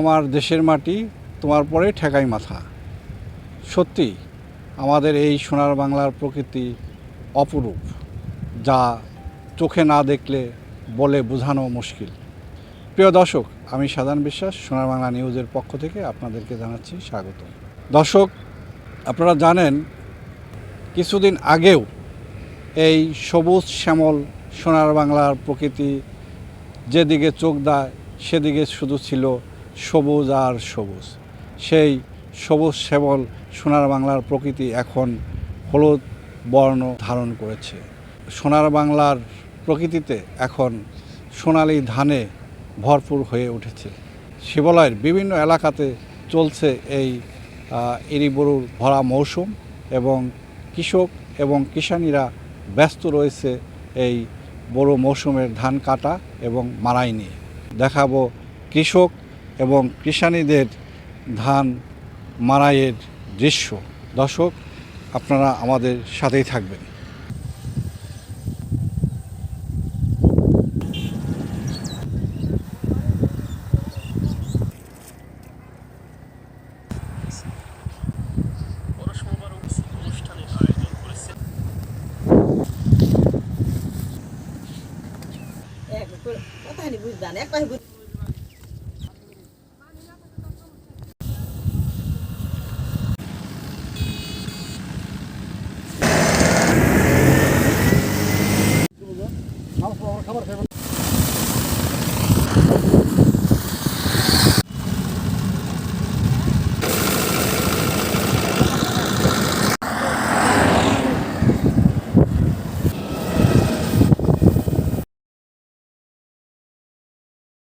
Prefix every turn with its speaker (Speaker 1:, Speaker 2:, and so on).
Speaker 1: আমার দেশের মাটি, তোমার পরে ঠেকাই মাথা। সত্যি, আমাদের এই সোনার বাংলার প্রকৃতি অপরূপ, যা চোখে না দেখলে বলে বোঝানো মুশকিল। প্রিয় দর্শক, আমি সাধারণ বিশ্বাস, সোনার বাংলা নিউজের পক্ষ থেকে আপনাদেরকে জানাচ্ছি স্বাগত দর্শক, আপনারা জানেন, কিছুদিন আগেও এই সবুজ শ্যামল সোনার বাংলার প্রকৃতি যেদিকে চোখ দেয়, সেদিকে শুধু ছিল সবুজ আর সবুজ। সেই সবুজ শ্যামল সোনার বাংলার প্রকৃতি এখন হলুদ বর্ণ ধারণ করেছে। সোনার বাংলার প্রকৃতিতে এখন সোনালি ধানে ভরপুর হয়ে উঠেছে। শিবালয়ের বিভিন্ন এলাকাতে চলছে এই এরিবরুর ভরা মৌসুম এবং কৃষক এবং কিষানীরা ব্যস্ত রয়েছে এই বড় মৌসুমের ধান কাটা এবং মারাই নিয়ে। দেখাবো কৃষক এবং কৃষানীদের ধান মারাইয়ের দৃশ্য। দর্শক আপনারা আমাদের সাথেই থাকবেন।
Speaker 2: কথা বুঝদান সেগুলো